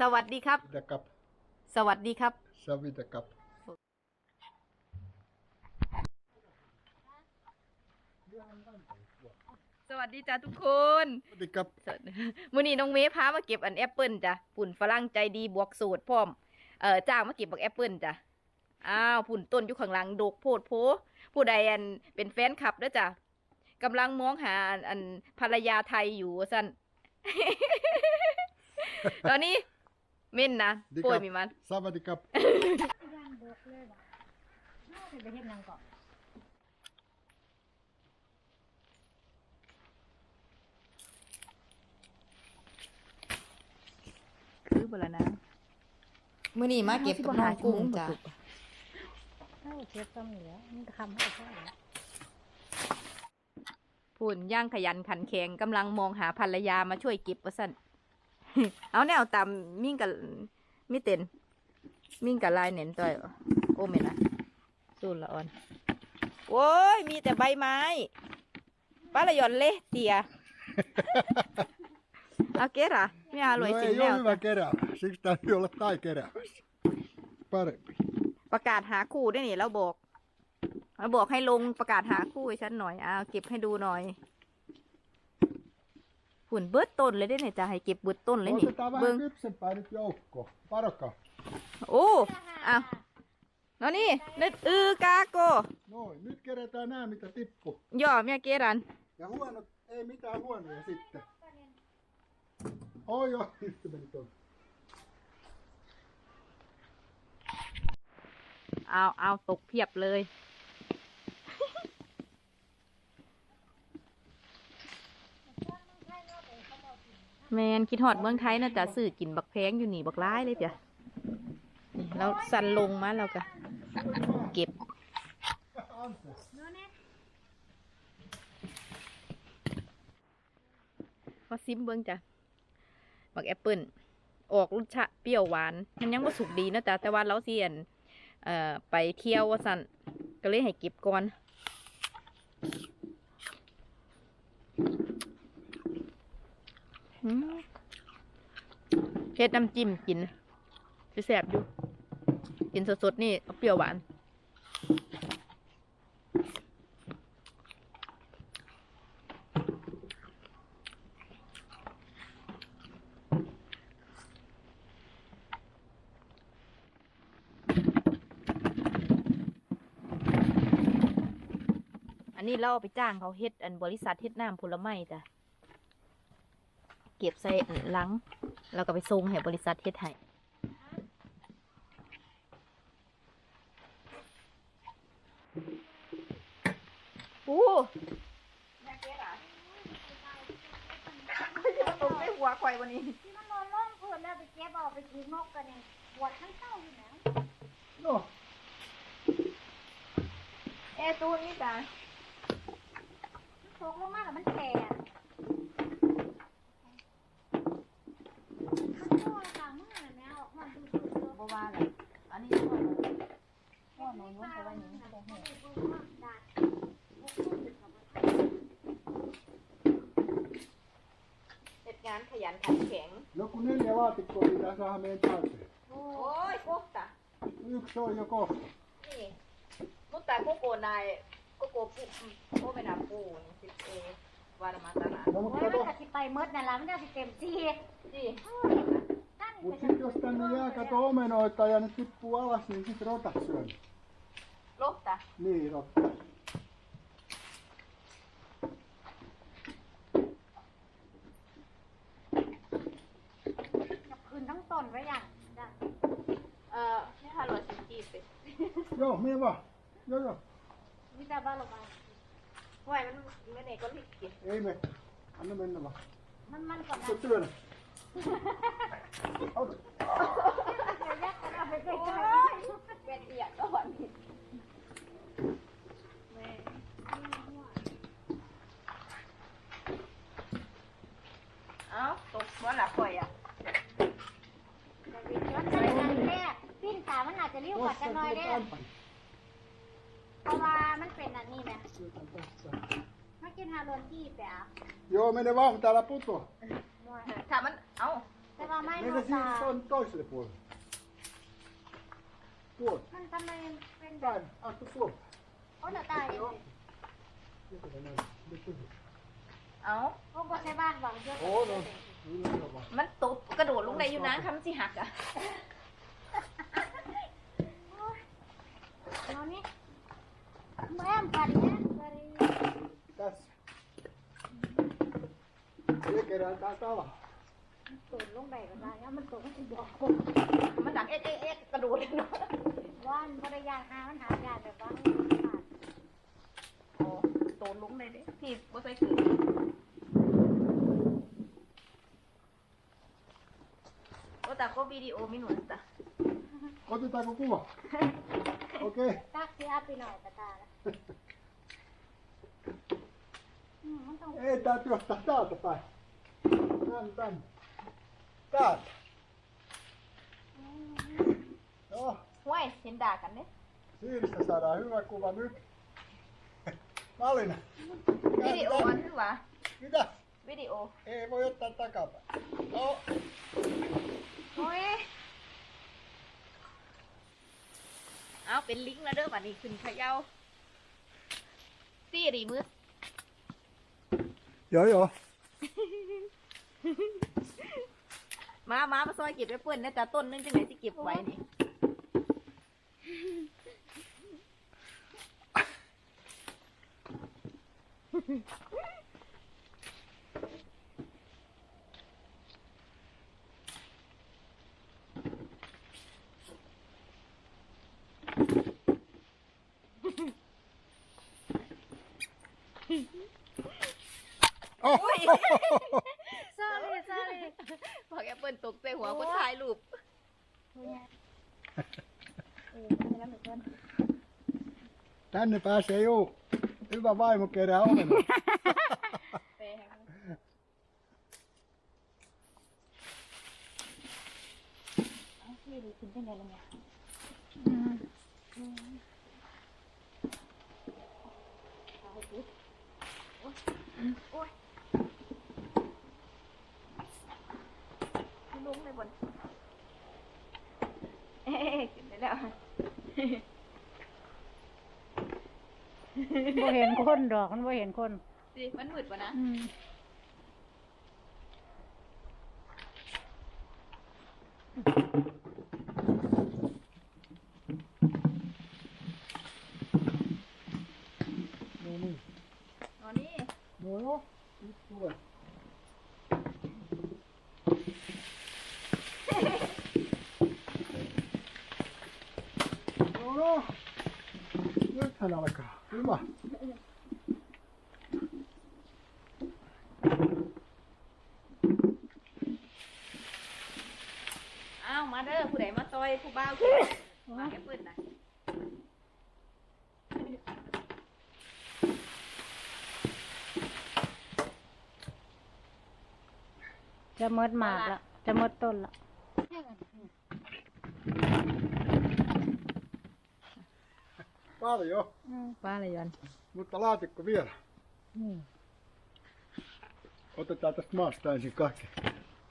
สวัสดีครับ Vida kap, สวัสดีครับ savita kap. สวัสดีจ้าทุกคน Vida kap, มื้อนี้น้องเมย์พามาเก็บอันแอปเปิลจ้ะปุ่นฝรั่งใจดีบวกสูตรพร้อม เอ่อจ้างมาเก็บบักแอปเปิลจ้ะ อ้าวปุ่นต้นอยู่ข้างหลังดกโพดโพ ผู้ใดอันเป็นแฟนคลับเด้อจ้ะกำลังมองหาอันอันภรรยาไทยอยู่ว่าซั่น ตอนนี้เม่นนะดีป่วยครับมีมัน savita kap. ย่างเบิกเลยบ่น่าจะไปเฮ็ดหยังก่อนคือบ่ละนะ มื่อนี้มาเก็บกับน้องกุ้งจ้ะเอ้าเก็บซ้ำเหลือมันก็คำให้ใช่แล้วพุ่นย่างขยันขันแข็งกำลังมองหาภรรยามาช่วยเก็บว่าสั่น เอาแนวตามมิ่งกับมิเต็นมิ่งกับลายเน็นตัวโอ้เม่นนะสูนละอ่อน โอ้ย มีแต่ใบไม้ป้าละหยอนเละเตียเอาเกตอะไม่อร่อย No สิ ei แนว ole hyvä keräävä, siksi täytyy olla tai keräävässä. Parempi. ประกาศหาคู่ได้วยนี่เราบอกเราบอกให้ลงประกาศหาคู่ให้ฉันหน่อยเอาเก็บให้ดูหน่อย หุ่นเบิดต้นเลยได้เนี่ยจะให้เก็บเบิดต้นเลยนี่ Otetaan เบิ้ง vähän kypsempää nyt joukko. Varokaa. โอ้อ้าวแล้วนี่นึดอือกาโก Noin, nyt kerätään nämä mitä tippuu. ย่อเมียเกรัน Ja huonot, ei mitään huonoja sitten. Oi, oi, nyt se meni tuonne. เอาเอาตกเพียบเลย แมนคิดฮอดเมืองไทยนะจ๊ะซื้อกินบักแพงอยู่นี่บักร้ายเลยจ้ะนี่เราสั่นลงมาแล้วก็เก็บ Anse. มาซิมเบิ้งจ้ะบักแอปเปิลออกรสชาติเปรี้ยวหวาน มันยังบ่สุกดีนะจ๊ะแต่ว่าเราเสียนเอ่อไปเที่ยวว่าสั่นก็เลยให้เก็บก่อนอืม เฮ็ดน้ำจิ้มกินสิแสบอยู่ กินสดๆนี่เอาเปรี้ยวหวาน อันนี้เราเอาไปจ้างเขาเฮ็ดอันบริษัทเฮ็ดน้ำผลไม้จ้ะ เก็บใส่อันหลัง แล้วก็ไปส่งให้บริษัทเฮ็ดให้โอ้ตกในหัวข่อยวันนี้ที่มันนอนล่องเพื่อนแล้วไปเก็บเอาไปกินนกกันเนี่ยปวดทั้งเต้าอยู่นะ No, เอตูนี่จ้ะมันตกลงมาแล้วมันแก่มันตัวต่างมือน่ะแม่ออกมาดูดูดู บ่ ว่าเลยอันนี้ช่วยพ่อหนูนู้นไปวันนี้ไม่ได้เห็นดัดพวกลูกติดกับมันเฮ็ดงานขยันขันแข็ง joku neljä laatikkoa pitää saada meidän täyteen. โอ้ยโคกตะ Yksi on jo kohta. นี่มุตตาโกโกนายโกโกปูโกเป็นอาปูนี่สิเอวารมาตานา No โอ้ mutta ยมัน kato, ก็สิไปเมดนั่นล่ะมันจะสิเต็มที่ จี Mutta sitten jos tänne jää kato omenoita ja nyt tippuu alas, niin sitten rotat syö. Lotta. Niin, rotta. No, joo, mene vaan. Joo, joo. Mitä valomaa? Voi, meneekö rikki? Ei me. Anna mennä vaan. Mä, mä, mä, mä. เดี๋ยวยักกันเอาไปใกล้โอ้ๆยเป็นเอียดก่อนนี่แม่เอ้าตกว่าหลับข่อยอะมันจะเป็นแค่ปิ้นตามันอาจจะเรียวกว่าจะ Tuossa น้อย tuo เด้ kampanja. เพราะว่ามันเป็นอันนี้แหละ Syötän tässä. มากินฮาโลนที่ไปอะ Joo, mene vaan, täällä putoaa. ถ้ามันเอ้าแต่ว่าว่าไม่ Mene รู้ตา siinä on toiselle puolelle. Tuolta. มันทำไมเป็น Päin. Astu tuolta. โอ้เดี๋ยวตายเลย Joku se näin. Nyt on. เอาพวกคนในบ้านบอกเยอะ On on. Ylhäällä vaan. มันตกกระโดดลงได้อยู่นะคำสิหักอะ No niin. Mä en pari, pari. Tässä. Se kerää täältä alas. ตุ่นลงไปก็ได้แล้วมันตกมันสิบอกมันดังเอ๊ะเอ๊ะเอ๊ะกระโดดเลยเนาะว่ามันบริยางหามันหายากแบบว่ามันขาดโอ้โดดลงเลยเด้ที่บ่ใส่คือโอ้แต่ก็วิดีโอไม่หนุนจ้ะ Otetaanko kuva? Okei. ตักเสียไปหน่อยตาตาละอืมมันต้อง Ei täytyy ottaa täältä päin. Tänne, tänne. Täältä. No, ห้วยเห็น ด่ากันเนี่ย Siiristä saadaan hyvä kuva nyt. Malina. วิดีโออันนี้วะ Mitä? วิดีโอ Ei voi ottaa takapäin. No, โอ้ยเอาเป็นลิงก์แล้วเด้อบัดนี้ขึ้นเขย่าซี่ดีมือ joo joo. มามามาซอยเก็บไว้เปื่อนนะจ๊ะต้นนึงจังไหนที่เก็บไว้นี่ Tänne pääsee juu. Hyvä vaimo kerää omena. ที่ดี บ่เห็นคนดอกมันบ่เห็นคนสิมันมืดวะนะอืม No niin. อ๋อนี่ No joo. Nyt tulee. No no. Nythän alkaa. Hyvä. อ้าวมาเด้อผู้ใดมาต่อย ผู้บ่าวขึ้นมาแอปเปิลนะจะหมดหมากละจะหมดต้นละ Paljon. ว่าอะไรยัน Mutta laatikko vielä. อืม Otetaan tästä maasta ensin kaikki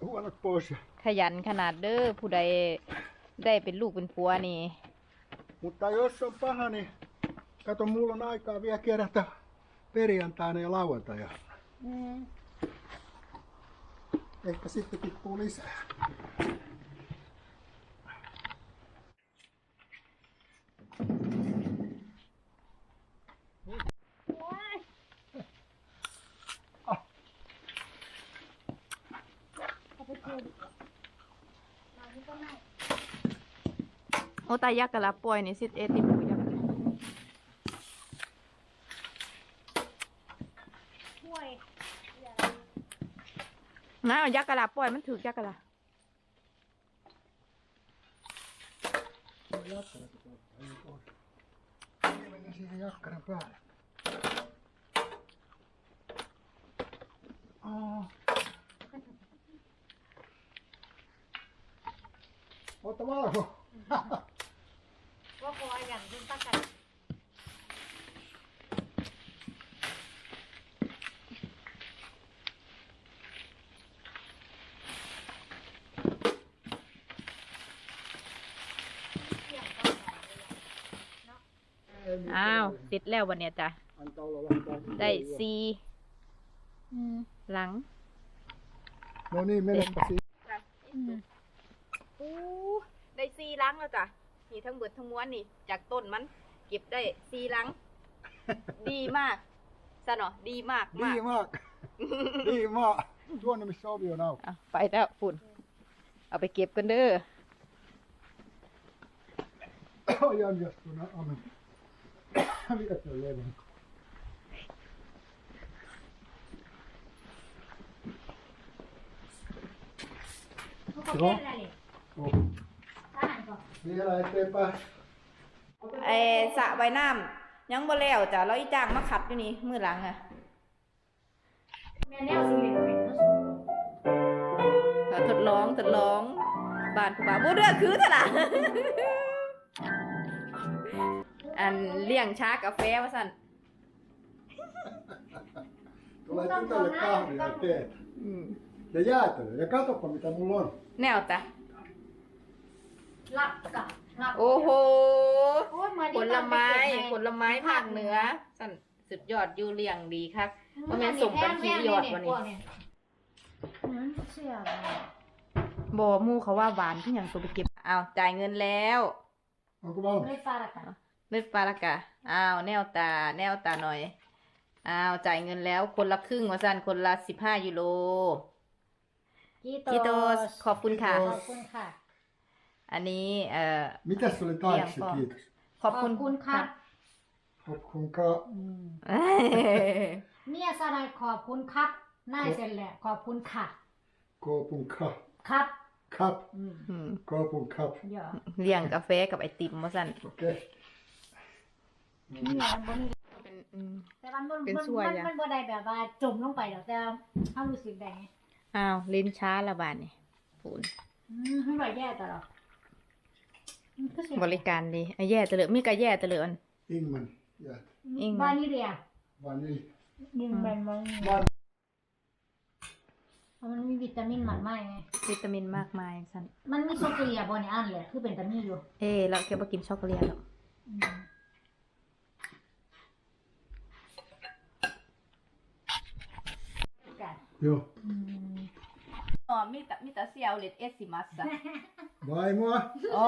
huonot pois. ja- ขยันขนาดเด้อผู้ใด ได้เป็นลูกเป็นผัวนี่ Mutta jos on paha, niin kato, mulla on aikaa vielä kerätä perjantaina ja lauantaina. อืม Ehkä sitten tippuu lisää. Ah, โ อตายักษ์กะลาป่วยนี่สิเอติปูยักษ์ช่วยนะเอายั ก็ออย่างคุณตากันอ้าวเสร็จแล้ววันเนี้ยจ้ะได้ซีหลัง โนนี่ไม่ได้ซี นี่ทั้งเบิดทั้งม้วนนี่ จากต้นมัน เก็บได้ซีหลัง ดีมากซะเนาะดีมากมาก Niin mak. Niin mak. Tuonne missä ovi on auki. อะไปแล้วฝุ่น เอาไปเก็บกันเด้อ Ajan jatkuna amen. Vietä levyn. Joo. Oh. Vielä eteenpäin. ไอ้สระว่ายน้ำยังบ่แล้วจ้ะแล้วอีจ้างมาขัดอยู่นี่มือหลังอะก็ทดลองทดลองบานผู้บ่าวบ่เด้อคือเถอะล่ะ อันเลี้ยงชากาแฟว่าซั่น Tulee tytölle kahvia ja teetä. อืม Ja jäätelö. Ja katsoppa mitä mulla on. แน วจ้ะรับกับรับโอ้โห โอ้ยมาผดีลไม้ตอนผลไม้ภาคเหนือสั่นสุดยอดอยู่เลี้ยงดีครับว่าแม่นส่งกันกี่หยอดวะนี่นั่นเชื่อเลยบอมูเขาว่าหวานที่อย่างตัวไปเก็บอ้าวจ่ายเงินแล้ว Onko valmis? ไม่ฟาละกันเลือดปลาละกะอ้าวแนวตา แนวตาหน่อย อ้าวจ่ายเงินแล้วคนละครึ่งว่าสั่นคนละสิบห้ายูโรกีกิโตสขอบคุณค่ะ ขอบคุณค่ะ อันนี้ เอ่อ Mitäs se oli taiksi? Pian Kiitos. ขอบคุณขอบคุณครับ Hopkunka. เมียสนายขอบคุณครับนายเสร็จแหละขอบคุณค่ะ Koopunka. ครับ Kap. อืมอืม Koopun kap. เดี๋ยวเลี้ยงกาแฟกับไอติมว่าสั่น Okei. เนี่ยมันบ่มีเป็นอืม แต่มันบ่เป็นมันส่วนมันอย่างมันบ่ได้แบบว่าจมลงไปดอกแต่ถ้ารู้สึกได้ไงอ้าว ลิ้นช้าละบาดนี่ปูนอืมไม่ไหวแย่ตลอดอืมก็เสีย บริการดีไอ้แย่จะเหลือมีกะแย่จะเหลืออัน Ingman. Jäät. อิงวานิเลีย Vanilj. ยิงแบนมัน Van. มันมีวิตามินมากมายไง วิตามินมากมายสั่นมันมีช็อกโกแลตบ่ในอันเลยคือเป็นตามีอยู่ เอ้เราเก็บมากินช็อกโกแลตแล้วอืม Joo. อืมอ๋อมีแต่มีแต่เซียวเลดเอสซิมัสอะ Vaimoa. อ๋อ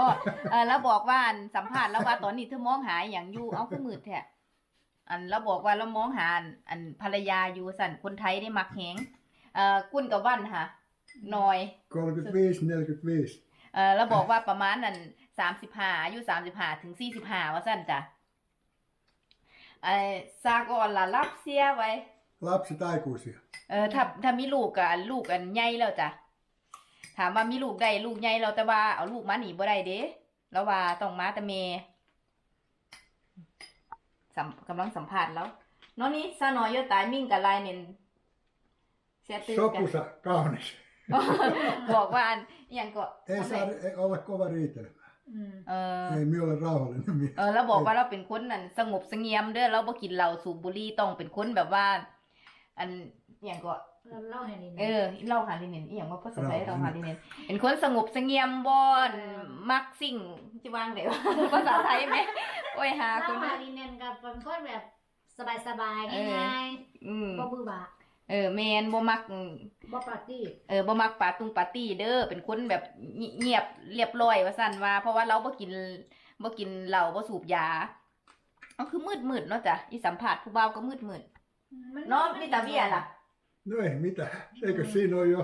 เออแล้วบอกว่าอันสัมภาษณ์แล้วว่าตอนนี้เธอมองหาอย่างอยู่เอาขึ้นมือแท้อันแล้วบอกว่าเรามองหาอันอันภรรยาอยู่สั่นคนไทยได้มักแหงเอ่อกุ้นกับวันค่ะหน่อย 35, 45. เออแล้วบอกว่าประมาณนั้นสามสิบห้าอายุสามสิบห้าถึงสี่สิบห้าว่าสั่นจ้ะไอ้ซากอนล่ะรับเสียไว้ Lapset aikuisia. เออถ้าถ้ามีลูกกับลูกอันใหญ่แล้วจ้ะ ถามว่ามีลูกได้ลูกใหญ่แล้วแต่ว่าเอาลูกมาหนีบ่ได้เด้แล้วว่าต้องมาแต่เมสัมกำลังสัมภาษณ์แล้วเน้องนี่ซาน้อยโยตายมิ่งกับลายเนนเสียตื่นกัน Sopusa kaunis. บอกว่าอันอหย่างก็ Ei saa ei olla kova riitelemään. อืมเออ Ei minä ole rauhallinen mies. เออแล้วบอกว่าเราเป็นคนนั่นสงบเสงี่ยมเด้อเราบ่กินเหล้าสูบบุหรี่ต้องเป็นคนแบบว่า อันอหย่างก็ เราเล่าให้นี่เออเล่าหาลิเนนอหย่างว่าภาษาไทยเราหาลิเนนเป็นคนสงบเสงี่ยมบ่อนมักสิ่งจะวางได้ว่าภาษาไทยไหมโอ้ยหาคเล่านหาลีเนนกับเป็นคนแบบสบายๆง่ายอืมๆบ่บื้อบาเออแมนบ่มักบ่ปาร์ตี้เออบ่มักปาตุงปาร์ตี้เด้อเป็นคนแบบเงียบเรียบร้อยว่าซั่นว่า เพราะว่าเราบ่กินบ่กินเหล้าบ่สูบยาก็คือมืดๆเนาะจ้ะอีสัมผัสผู้บ่าวก็มืดๆเนาะมีแต่เบียร์ล่ะ No ei mitään. Eikö siinä ole jo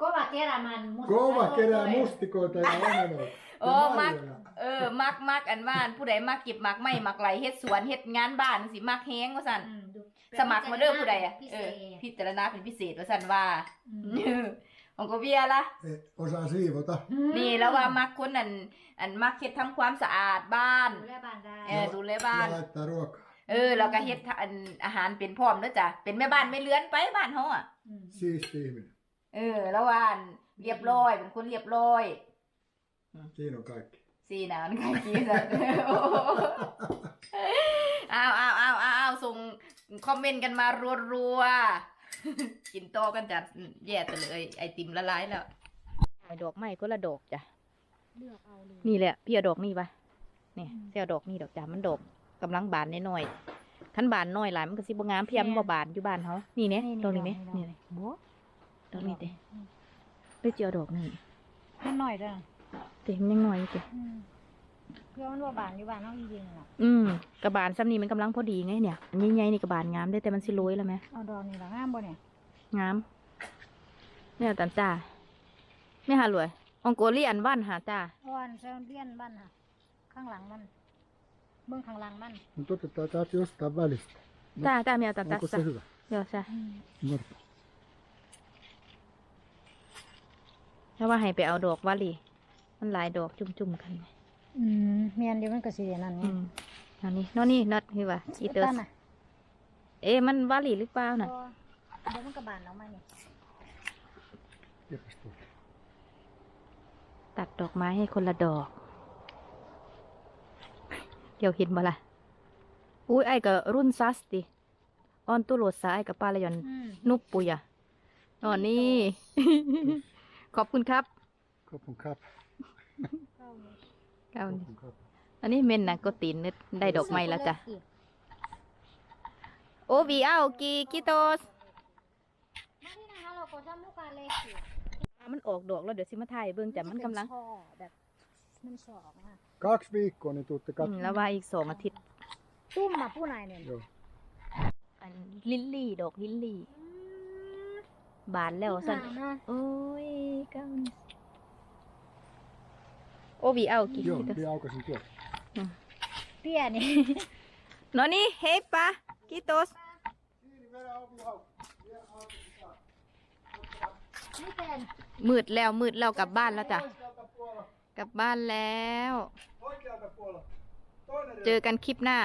ก็ว่าแกรามันมุส kova kerää mustikoita ja omenoita? Ja Oo, mä- marjoja. เออมักมักอันว่านผู้ใดมักเก็บมักไม่มักไหลเฮ็ดสวนเฮ็ดงานบ้านสิมักแฮงว่าซั่นอืมดูสมัครมาเด้อผู้ใดอะพิเอเศอษพิจารณาเป็นพิเศษว่าซั่นว่าอืมเออของก็เบียร์ล่ะ Ei osaa siivota. นี่แล้วว่ามักคนอันอันมักเฮ็ดทำความสะอาดบ้านดูแลบ้านได้เออดูแลบ้าน Ja laittaa ruokaa. เออแล้วก็เฮ็ดอันอาหารเป็นพร้อมเด้อจ้ะเป็นแม่บ้านไม่เลื้อนไปบ้านเฮาอะอืม Siisti ihminen. เออ แล้วว่าอันเรียบร้อยเป็นคนเรียบร้อย Siinä on kaikki. สีหนาวนี่ใครกินอะอ้าวอ้าวอ้าวอ้าวส่งคอมเมนต์กันมารัวๆกินโตอกันจัดแย่ไปเลย ไอติมละลายแล้วไอดอกไม้ก็ละดอกจ้ะเลือกเอาเลยนี่แหละพี่เอาดอกนี่ปะเนี่ยเสียดอกนี่ดอกจ้ะมันดอก กำลังบานน้อยๆคันบานน้อยหลายมันก็สิบ่งามเพียมนบ่บานอยู่บ้านเฮานี่เน่ตรงนี้ไหมนี่เลยบัวตรงนี้เด้ไปเจียวดอกนี่นิดหน่อยเด้อเต็มนยังน้อยอยู่เด้อืมเพื่อมันว่าบานอยู่บ้านเฮาจริงๆน่ะอืมกระบานซ้ำนี้มันกำลังพอดีไงเนี่ยอันใหญ่ๆนี่กระบานงามได้แต่มันสิโรยแล้วไหมเอาดอกนี่ล่ะงามบ่เนี่ยงามเนี่ยตันจ้าไม่หารวยองโกเลียนบ้านหาจ้าอ่อนเซลเลียนบ้านค่ะข้างหลังมันเบื้องข้างหลังมัน Mutta otetaan täältä jostain välistä. จ้าจ้าเมียตันจ้า Onko จ้า se hyvä? เดี๋ยวจ้า Marko. ถ้าว่าให้ไปเอาดอกวาลีมันหลายดอกจุ่มๆกันอืมเมียนเดียวมันก็สินั่นอืนี่มอันนี้นอนนี่นัดคือว่าอีเตอร์ตั้นน่ะเอ๊ะมันวาลีหรือเปล่าน่ะบ่เดี๋ยวมันก็บานออกมานี่ Jepäs tuo. ตัดดอกไม้ให้คนละดอก เดี๋ยวเห็นบ่ล่ะอุ้ยไอ้ก็รุ่นซัสติออนตุโรดซ้ายกับปลาละยอนอืมนุบปุยอะอ๋อนี่ ขอบคุณครับ Kopun kap. เข้านี่เก้านี่ Kopun kap. อันนี้เมนนะก็ตีนนึดได้ดอกไม้แล้วจ้ะโอวีเอากีกิโตสมาที่นะคะเราก็จะมุกาเลสิมันออกดอกแล้วเดี๋ยวสิมาถ่ายเบิ่งจ้ะมันกำลังช่อแบบ มันช่อออกมา Kaksi viikkoa, niin tuutte อืม katsomaan. แล้วว่าอีกสองอาทิตย์ ตุ้มมาผู้นายเนี่ย Joo. อันลิลลี่ดอกลิลลี่ บานแล้วสั่นหานะโอ้ยเก้านี่โอวีเอากี Joo, กิโตส minä aukasin tuon. เปี้ยนี่ นอนี่เฮ้ปะกิโตส Kiinni, vedä ovi auki. Vie auki sisään. ไม่เป็นมืดแล้วมืดแล้วกลับบ้านแล้วจ้ะ Oikealta puolella. กลับบ้านแล้ว Oikealta puolella. Toinen เจอกันคลิปหน้า